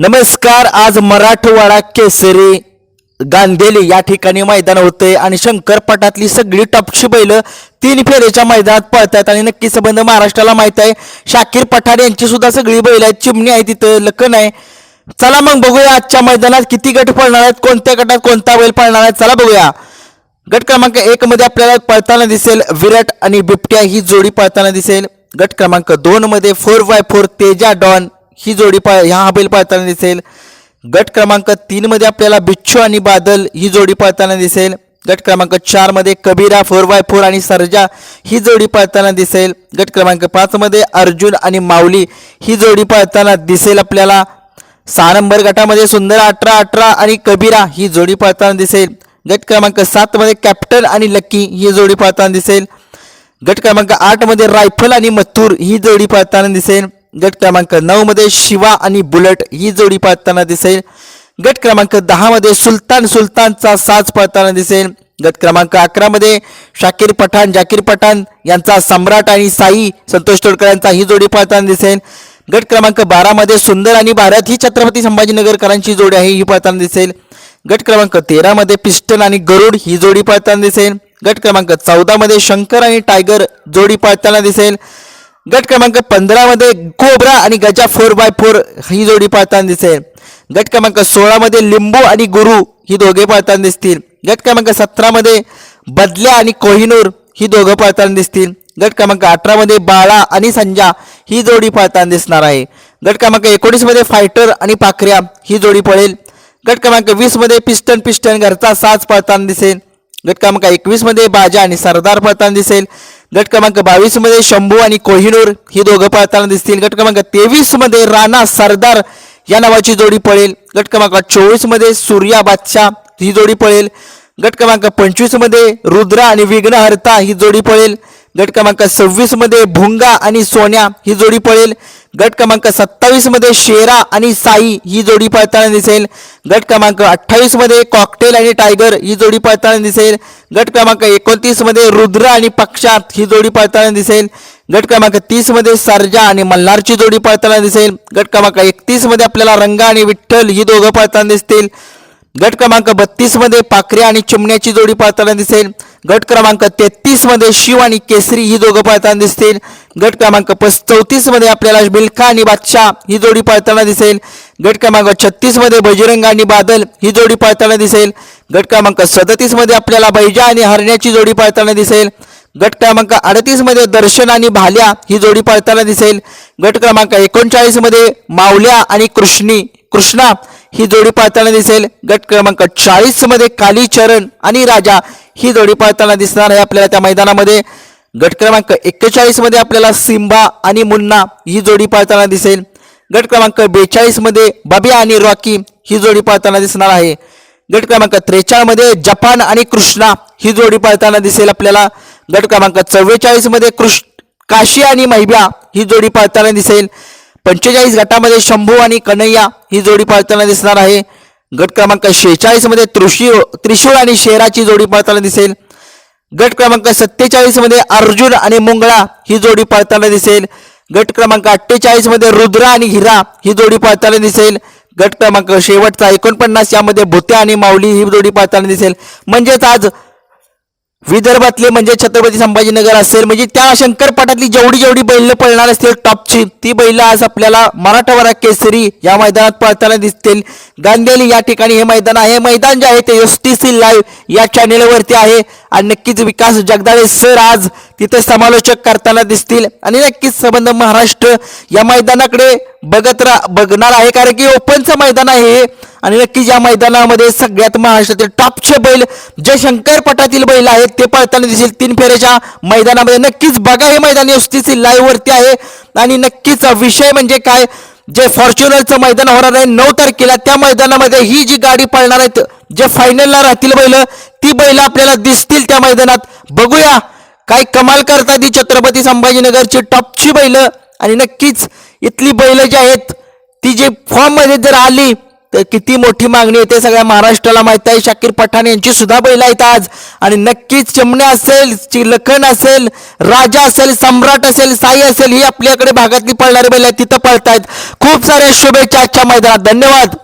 नमस्कार आज मराठवाडा केसरी गांधेली या ठिकाणी मैदान होते आणि शंकरपटातली सगळी टपशी बैल तीन फेरीच्या मैदानात पळतात आणि नक्की संबंध महाराष्ट्राला माहीत आहे. शाकीर पठार यांची सुद्धा सगळी बैल आहेत चिमणी आहे तिथं लखन आहे. चला मग बघूया आजच्या मैदानात किती गट पळणार आहेत कोणत्या गटात कोणता बैल पळणार आहे चला बघूया. गट क्रमांक एक मध्ये आपल्याला पळताना दिसेल विराट आणि बिबट्या ही जोडी पळताना दिसेल. गट क्रमांक दोन मध्ये four by four Teja don ही जोडी पाळ ह्या हा बैल पाळताना दिसेल. गट क्रमांक तीनमध्ये आपल्याला बिच्छू आणि बादल ही जोडी पाळताना दिसेल. गट क्रमांक चारमध्ये कबीरा फोर बाय फोर आणि सर्जा ही जोडी पाळताना दिसेल. गट क्रमांक पाचमध्ये अर्जुन आणि माऊली ही जोडी पाळताना दिसेल आपल्याला. सहा नंबर गटामध्ये सुंदर अठरा अठरा आणि कबीरा ही जोडी पाळताना दिसेल. गट क्रमांक सातमध्ये कॅप्टन आणि लक्की ही जोडी पाळताना दिसेल. गट क्रमांक आठमध्ये रायफल आणि मथुर ही जोडी पाळताना दिसेल. गट क्रमांक नऊ मध्ये शिवा आणि बुलेट ही जोडी पळताना दिसेल. गट क्रमांक दहा मध्ये सुलतान सुलतानचा साज पळताना दिसेल. गट क्रमांक अकरा मध्ये शाकीर पठाण जाकीर पठाण यांचा सम्राट आणि साई संतोष तोडकर यांचा ही जोडी पळताना दिसेल. गट क्रमांक बारा मध्ये सुंदर आणि भारत ही छत्रपती संभाजीनगरकरांची जोडी आहे ही पळताना दिसेल. गट क्रमांक तेरा मध्ये पिस्टन आणि गरुड ही जोडी पळताना दिसेल. गट क्रमांक चौदा मध्ये शंकर आणि टायगर जोडी पळताना दिसेल. गट क्रमांक पंधरामध्ये कोबरा आणि गजा फोर बाय फोर ही जोडी पळताना दिसेल. गट क्रमांक सोळामध्ये लिंबू आणि गुरु ही दोघे पळताना दिसतील. गट क्रमांक सतरामध्ये बदल्या आणि कोहिनूर ही दोघं पळताना दिसतील. गट क्रमांक अठरामध्ये बाळा आणि संजा ही जोडी पळताना दिसणार आहे. गट क्रमांक एकोणीसमध्ये फायटर आणि पाखऱ्या ही जोडी पळेल. गट क्रमांक वीसमध्ये पिस्टन पिस्टन घरचा साज पळताना दिसेल. गट क्रमांक एकवीसमध्ये बाजा आणि सरदार पळताना दिसेल. गट क्रमांक बावीसमध्ये शंभू आणि कोहिनूर ही दोघं पळताना दिसतील. गट क्रमांक तेवीसमध्ये राणा सरदार या नावाची जोडी पळेल. गट क्रमांक चोवीसमध्ये सूर्या बादशाह ही जोडी पळेल. गट क्रमांक पंचवीसमध्ये रुद्रा आणि विघ्नहर्ता ही जोडी पळेल. गट क्रमांक सव्वीसमध्ये भुंगा आणि सोन्या ही जोडी पळेल. गट क्रमांक सत्तावीसमध्ये शेरा आणि साई ही जोडी पळताना दिसेल. गट क्रमांक अठ्ठावीसमध्ये कॉकटेल आणि टायगर ही जोडी पळताना दिसेल. गट क्रमांक एकोणतीसमध्ये रुद्र आणि पक्षात ही जोडी पळताना दिसेल. गट क्रमांक तीसमध्ये सर्जा आणि मल्हारची जोडी पळताना दिसेल. गट क्रमांक एकतीसमध्ये आपल्याला रंगा आणि विठ्ठल ही दोघं पळताना दिसतील. गट क्रमांक बत्तीसमध्ये पाखऱ्या आणि चिमण्याची जोडी पळताना दिसेल. गट क्रमांक तेहतीसमध्ये शिव आणि केसरी ही दोघं पळताना दिसतील. गट क्रमांक चौतीसमध्ये आपल्याला बिलखा आणि बादशाह ही जोडी पळताना दिसेल. गट क्रमांक छत्तीसमध्ये बजरंग आणि बादल ही जोडी पळताना दिसेल. गट क्रमांक सदतीसमध्ये आपल्याला बैजा आणि हरण्याची जोडी पळताना दिसेल. गट क्रमांक अडतीसमध्ये दर्शन आणि भाल्या ही जोडी पळताना दिसेल. गट क्रमांक एकोणचाळीसमध्ये मावल्या आणि कृष्णी कृष्णा ही जोडी पाळताना दिसेल. गट क्रमांक चाळीसमध्ये कालीचरण आणि राजा. ही जोडी पाळताना दिसणार आहे आपल्याला त्या मैदानामध्ये. गट क्रमांक एक्केचाळीसमध्ये आपल्याला सिंबा आणि मुन्ना ही जोडी पाळताना दिसेल. गट क्रमांक बेचाळीसमध्ये बबिया आणि रॉकी ही जोडी पाळताना दिसणार आहे. गट क्रमांक त्रेचाळीसमध्ये जपान आणि कृष्णा ही जोडी पाळताना दिसेल आपल्याला. गट क्रमांक चव्वेचाळीसमध्ये कृष्ण काशी आणि महिब्या ही जोडी पाळताना दिसेल. पंचेचाळीस गटामध्ये शंभू आणि कन्हैया ही जोडी पळताना दिसणार आहे. गट क्रमांक शेहेचाळीसमध्ये त्रिशूर त्रिशूळ त्रिशूळ आणि शेराची जोडी पळताना दिसेल. गट क्रमांक सत्तेचाळीसमध्ये अर्जुन आणि मुंगळा ही जोडी पळताना दिसेल. गट क्रमांक अठ्ठेचाळीसमध्ये रुद्रा आणि हिरा ही जोडी पळताना दिसेल. गट क्रमांक शेवटचा एकोणपन्नास यामध्ये भुत्या आणि माऊली ही जोडी पळताना दिसेल. म्हणजेच आज विदर्भातले म्हणजे छत्रपती संभाजीनगर असेल म्हणजे त्या शंकरपाटातली जेवढी जेवढी बैल पळणार असतील टॉपची ती बैल आज आपल्याला मराठवाडा केसरी या मैदानात पळताना दिसतील. गांधेली या ठिकाणी हे मैदान आहे. मैदान जे आहे ते एस टी सी लाईव्ह या चॅनेलवरती आहे. आणि नक्कीच विकास जगदाळे सर आज तिथे समालोचक करताना दिसतील. आणि नक्कीच संबंध महाराष्ट्र या मैदानाकडे बघत रा बघणार आहे कारण की ओपनचं मैदान आहे. आणि नक्कीच या मैदानामध्ये सगळ्यात महाराष्ट्रातील टॉपचे बैल जे शंकरपटातील बैल आहेत ते पळताना दिसेल तीन फेऱ्याच्या मैदानामध्ये नक्कीच बघा हे मैदान एस सी लाईव्ह वरती आहे. आणि नक्कीच विषय म्हणजे काय? जे फॉर्च्युनरचं मैदान होणार आहे नऊ तारखेला त्या मैदानामध्ये ही जी गाडी पळणार आहेत जे फायनलला राहतील बैल ती बैल आपल्याला दिसतील त्या मैदानात. बघूया. काय कमाल करतात ही छत्रपती संभाजीनगरची टॉपची बैल. आणि नक्कीच इथली बैल जी आहेत ती जी फॉर्ममध्ये जर आली तर किती मोठी मागणी येते सगळ्या महाराष्ट्राला माहीत आहे. शाकीर पठाण यांची सुद्धा बैल आहेत आज. आणि नक्कीच चिमणे असेल लखन असेल राजा असेल सम्राट असेल साई असेल ही आपल्याकडे भागातली पळणारी बैल आहेत तिथं पळतायत. खूप साऱ्या शुभेच्छा आजच्या मैदानात. धन्यवाद.